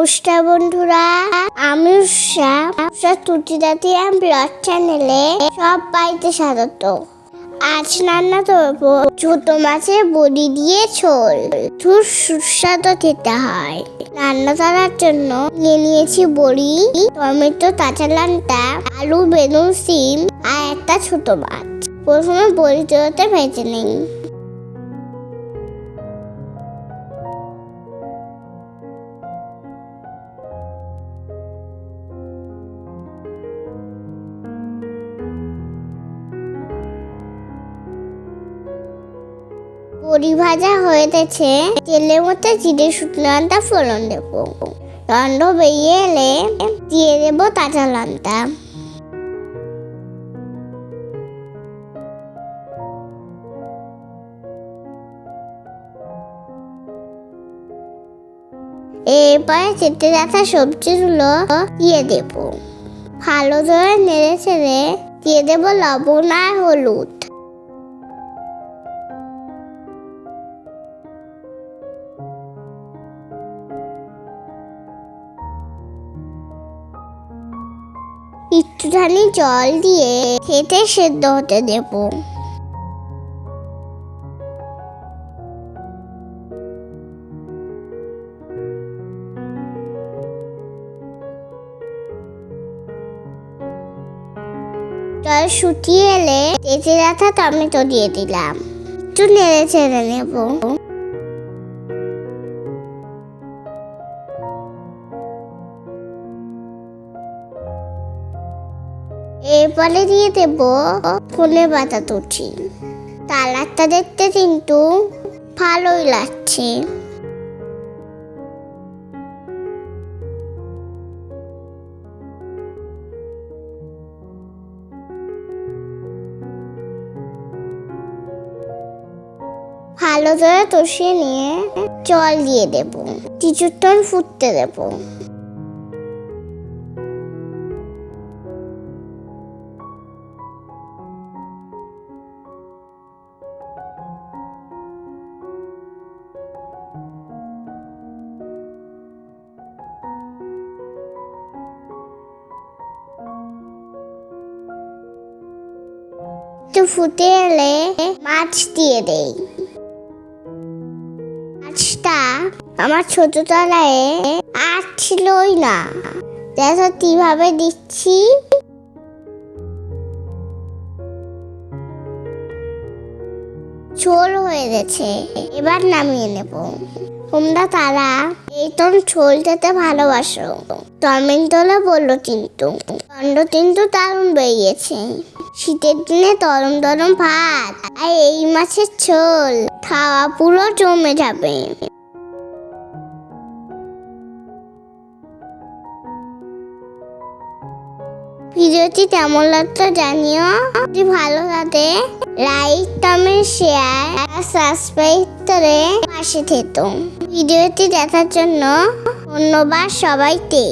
নমস্কার বন্ধুরা, আমি উষা। উষা তুটি দাঁতি ব্লগ চ্যানেলে সব বাড়িতে স্বাগত। আজ রান্না করব ছোট মাছের বড়ি দিয়ে ঝোল। খুব সুস্বাদু খেতে হয়। রান্না করার জন্য নিয়ে নিয়েছি বড়ি, টমেটো, কাঁচা লঙ্কা, আলু, বেগুন, সিম আর একটা ছোট মাছ। প্রথমে বড়ি চড়তে ভেজে নিই। বড়ি ভাজা হয়ে গেছে। তেলের মধ্যে জিরে শুকনো ফোড়ন দেবো। রন্ড বেরিয়ে এলে দিয়ে দেবো কাঁচা লঙ্কা। এরপরে চেটে রাখা সবজিগুলো দিয়ে দেবো। ভালো করে নেড়ে ছেড়ে দিয়ে দেবো লবণ আর হলুদ। একটুখানি জল দিয়ে খেতে সেদ্ধ হতে দেব। জল শুকিয়ে এলে তেজে রাখা টমেটো দিয়ে দিলাম। একটু নেড়ে চেড়ে নেব। এরপরে দিয়ে দেব ফোনে পাতা তুচি কালারটা দেখতে কিন্তু ভালোই লাগছে। ভালো করে কষিয়ে নিয়ে জল দিয়ে দেব। কিছুক্ষণ ফুটতে দেবো। একটু ফুটে এলে মাছ দিয়ে দেই। মাছটা আমার ছোট তলায় আর ছিলই না। দেখো কীভাবে দিচ্ছি। ঝোল হয়ে গেছে, এবার নামিয়ে নেব। তোমরা তারা এই তোর ঝোল খেতে ভালোবাসো। টমেটোলা বলল কিন্তু দণ্ড কিন্তু দারুণ বেরিয়েছে। শীতের দিনে গরম গরম ভাত, আর এই মাছের ঝোল, খাওয়া পুরো জমে যাবে। ভিডিওটি কেমন লাগতো জানিও। যদি ভালো লাগে, লাইক, কমেন্ট, শেয়ার, আর সাবস্ক্রাইব করে পাশে থেতো ভিডিওটি দেখার জন্য ধন্যবাদ সবাইকে।